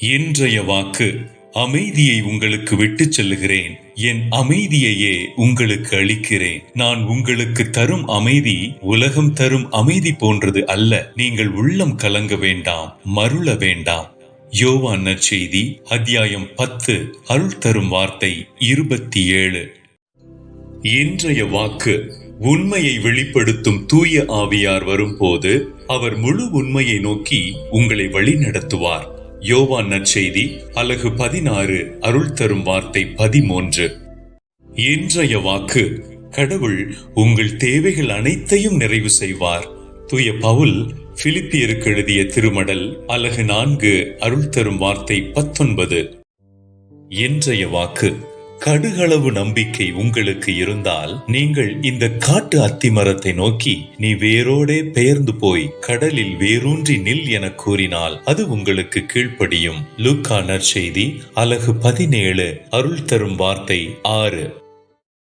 இன்றைய வாக்கு அமைதியை உங்களுக்கு விட்டுச் செல்லுகிறேன். என் அமைதியையே உங்களுக்கு அளிக்கிறேன். நான் உங்களுக்கு தரும் அமைதி உலகம் தரும் அமைதி போன்றது அல்ல. நீங்கள் உள்ளம் கலங்க வேண்டாம் மருள வேண்டாம். யோவான் நற்செய்தி அத்தியாயம் பத்து அருள் தரும் வார்த்தை இருபத்தி ஏழு இன்றைய வாக்கு உண்மையை வெளிப்படுத்தும் தூய ஆவியார் வரும்போது அவர் முழு உண்மையை நோக்கி உங்களை வழிநடத்துவார். யோவான் நற்செய்தி அலகு பதினாறு அருள் தரும் வார்த்தை பதிமூன்று. இன்றைய வாக்கு கடவுள் உங்கள் தேவைகள் அனைத்தையும் நிறைவு செய்வார். தூய பவுல் பிலிப்பியருக்கு எழுதிய திருமடல் அலகு நான்கு அருள் தரும் வார்த்தை பத்தொன்பது. இன்றைய வாக்கு கடுகளவு நம்பிக்கை உங்களுக்கு இருந்தால் நீங்கள் இந்த காட்டு அத்திமரத்தை நோக்கி நீ வேரோடே பெயர்ந்து போய் கடலில் வேரூன்றி நில் என கூறினால் அது உங்களுக்கு கீழ்ப்படியும். லூக்கா நற்செய்தி அலகு பதினேழு அருள் தரும் வார்த்தை ஆறு.